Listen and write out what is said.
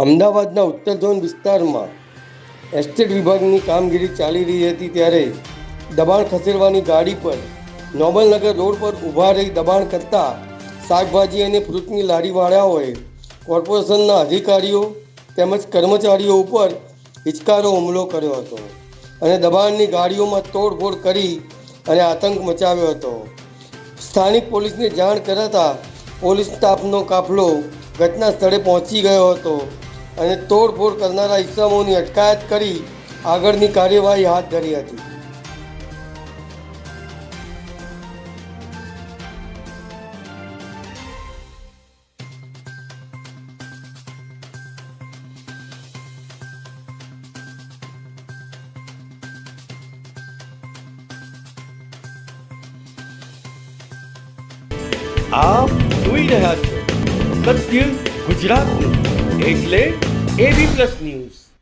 અમદાવાદના ઉત્તર ઝોન વિસ્તારમાં એસ્ટેટ વિભાગની કામગીરી ચાલી રહી હતી ત્યારે દબાણ ખસેડવાની ગાડી પર નોબલનગર રોડ પર ઊભા રહી દબાણ કરતા શાકભાજી અને ફ્રૂટની લારીવાળાઓએ કોર્પોરેશનના અધિકારીઓ તેમજ કર્મચારીઓ ઉપર હિચકારો હુમલો કર્યો હતો અને દબાણની ગાડીઓમાં તોડફોડ કરી અને આતંક મચાવ્યો હતો. સ્થાનિક પોલીસને જાણ કરાતા પોલીસ સ્ટાફનો કાફલો ઘટના સ્થળે પહોંચી ગયો હતો. અને તોડફોડ કરનારા ઇસમોની અટકાયત કરી આગળની કાર્યવાહી હાથ ધરી હતી. આપ જોઈ રહ્યા છો સત્ય ગુજરાતનું. એટલે એબી પ્લસ ન્યૂઝ